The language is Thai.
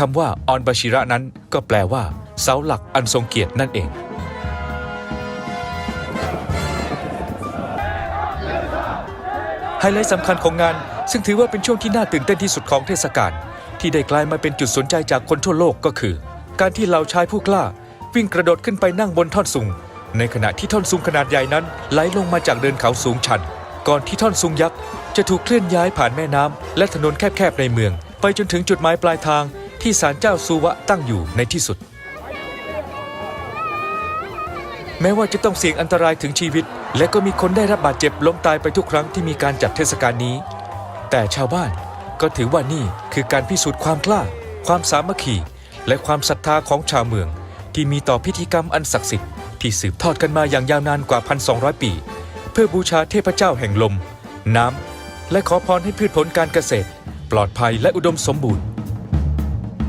คำว่าออนบาชิระนั้นก็แปลว่า เสาหลักอันทรงเกียรตินั่นเอง ไฮไลท์สำคัญของงาน ซึ่งถือว่าเป็นช่วงที่น่าตื่นเต้นที่สุดของเทศกาลที่ได้กลายมาเป็นจุดสนใจจากคนทั่วโลกก็คือ การที่เหล่าชายผู้กล้า วิ่งกระโดดขึ้นไปนั่งบนท่อนสูง ในขณะที่ท่อนสูงขนาดใหญ่นั้นไหลลงมาจากเดินเขาสูงชัน ก่อนที่ท่อนสูงยักษ์จะถูกเคลื่อนย้ายผ่านแม่น้ำและถนนแคบๆในเมือง ไปจนถึงจุดหมายปลายทาง ที่ศาลเจ้าซูวะตั้งอยู่ในที่สุด แม้ว่าจะต้องเสี่ยงอันตรายถึงชีวิต และก็มีคนได้รับบาดเจ็บล้มตายไปทุกครั้งที่มีการจัดเทศกาลนี้ แต่ชาวบ้านก็ถือว่านี่คือการพิสูจน์ความกล้า ความสามัคคีและความศรัทธาของชาวเมือง ที่มีต่อพิธีกรรมอันศักดิ์สิทธิ์ที่สืบทอดกันมาอย่างยาวนานกว่า 1,200 ปี เพื่อบูชาเทพเจ้าแห่งลม น้ำ และขอพรให้พืชผลการเกษตร ปลอดภัยและอุดมสมบูรณ์